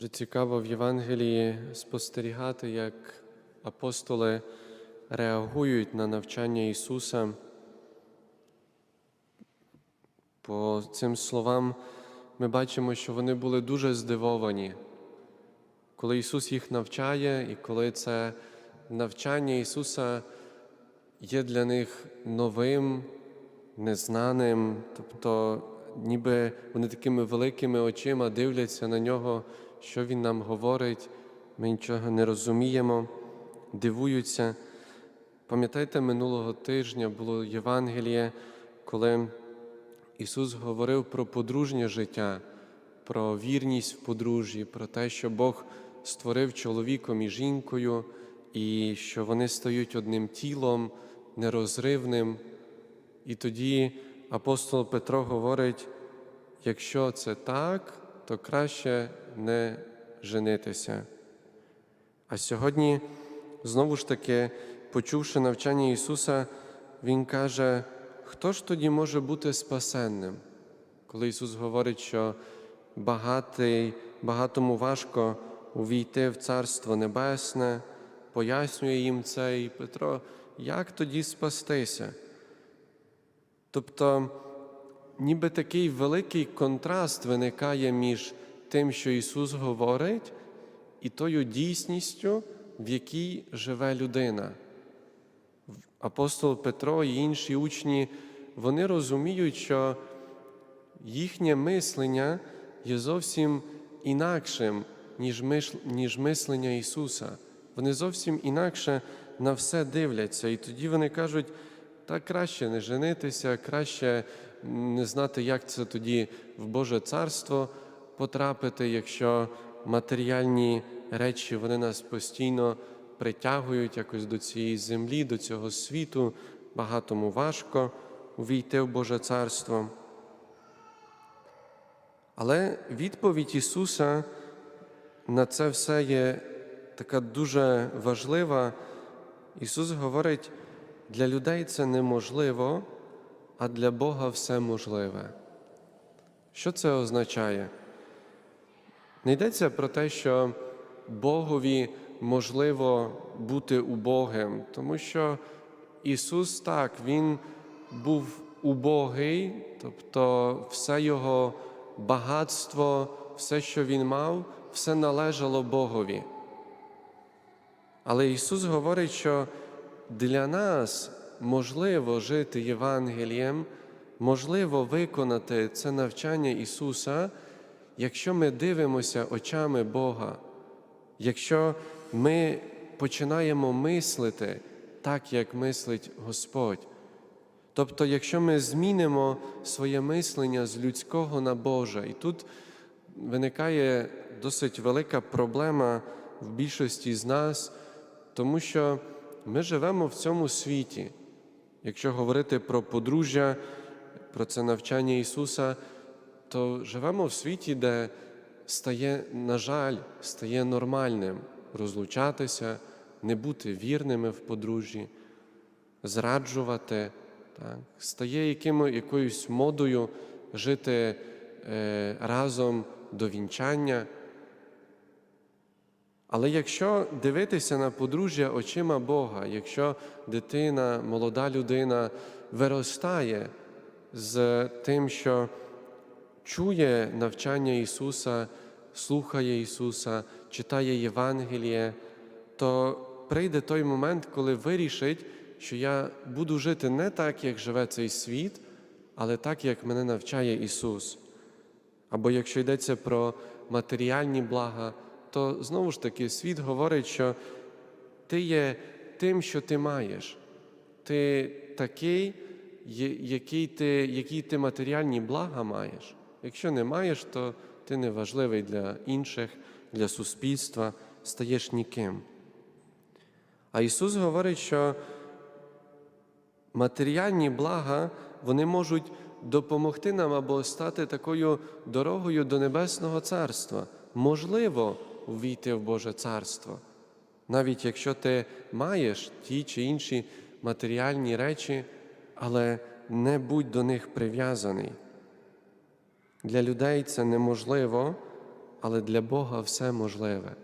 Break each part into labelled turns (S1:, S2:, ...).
S1: Дуже цікаво в Євангелії спостерігати, як апостоли реагують на навчання Ісуса. По цим словам ми бачимо, що вони були дуже здивовані, коли Ісус їх навчає, і коли це навчання Ісуса є для них новим, незнаним, тобто ніби вони такими великими очима дивляться на нього, що Він нам говорить, ми нічого не розуміємо, дивуються. Пам'ятаєте, минулого тижня було Євангеліє, коли Ісус говорив про подружнє життя, про вірність в подружжі, про те, що Бог створив чоловіком і жінкою, і що вони стають одним тілом, нерозривним. І тоді апостол Петро говорить: якщо це так, то краще не женитися. А сьогодні, знову ж таки, почувши навчання Ісуса, Він каже, хто ж тоді може бути спасенним? Коли Ісус говорить, що багатий, багатому важко увійти в Царство Небесне, пояснює їм це, і Петро, як тоді спастися? Тобто, ніби такий великий контраст виникає між тим, що Ісус говорить, і тою дійсністю, в якій живе людина. Апостол Петро і інші учні, вони розуміють, що їхнє мислення є зовсім інакшим, ніж, мислення Ісуса. Вони зовсім інакше на все дивляться. І тоді вони кажуть, та краще не женитися, краще не знати, як це тоді в Боже Царство потрапити, якщо матеріальні речі вони нас постійно притягують якось до цієї землі, до цього світу, багатому важко увійти в Боже Царство. Але відповідь Ісуса на це все є така дуже важлива. Ісус говорить, для людей це неможливо, а для Бога все можливе. Що це означає? Не йдеться про те, що Богові можливо бути убогим, тому що Ісус так, Він був убогий, тобто все Його багатство, все, що Він мав, все належало Богові. Але Ісус говорить, що для нас можливо жити Євангелієм, можливо виконати це навчання Ісуса, якщо ми дивимося очами Бога, якщо ми починаємо мислити так, як мислить Господь. Тобто, якщо ми змінимо своє мислення з людського на Боже, і тут виникає досить велика проблема в більшості з нас, тому що ми живемо в цьому світі. Якщо говорити про подружжя, про це навчання Ісуса, то живемо в світі, де стає, на жаль, стає нормальним розлучатися, не бути вірними в подружжі, зраджувати, так? стає яким, якоюсь модою жити е, разом до вінчання. Але якщо дивитися на подружжя очима Бога, якщо дитина, молода людина виростає з тим, що чує навчання Ісуса, слухає Ісуса, читає Євангеліє, то прийде той момент, коли вирішить, що я буду жити не так, як живе цей світ, але так, як мене навчає Ісус. Або якщо йдеться про матеріальні блага, то знову ж таки світ говорить, що ти є тим, що ти маєш. Ти такий, який ти, які ти матеріальні блага маєш. Якщо не маєш, то ти не важливий для інших, для суспільства, стаєш ніким. А Ісус говорить, що матеріальні блага вони можуть допомогти нам або стати такою дорогою до Небесного Царства. Можливо, увійти в Боже Царство. Навіть якщо ти маєш ті чи інші матеріальні речі, але не будь до них прив'язаний. Для людей це неможливо, але для Бога все можливе.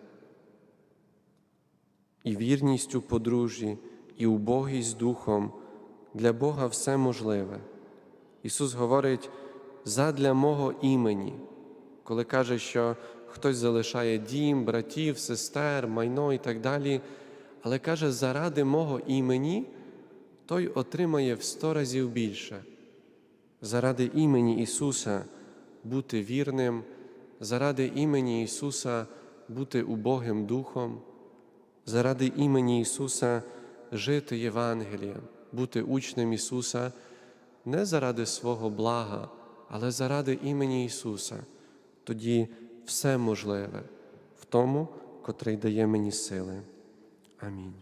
S1: І вірність у подружжі, і убогість духом для Бога все можливе. Ісус говорить задля мого імені, коли каже, що хтось залишає дім, братів, сестер, майно і так далі, але каже, заради мого імені той отримає в сто разів більше. Заради імені Ісуса бути вірним, заради імені Ісуса бути убогим духом, заради імені Ісуса жити Євангелієм, бути учнем Ісуса не заради свого блага, але заради імені Ісуса. Тоді все можливе в тому, котрий дає мені сили. Амінь.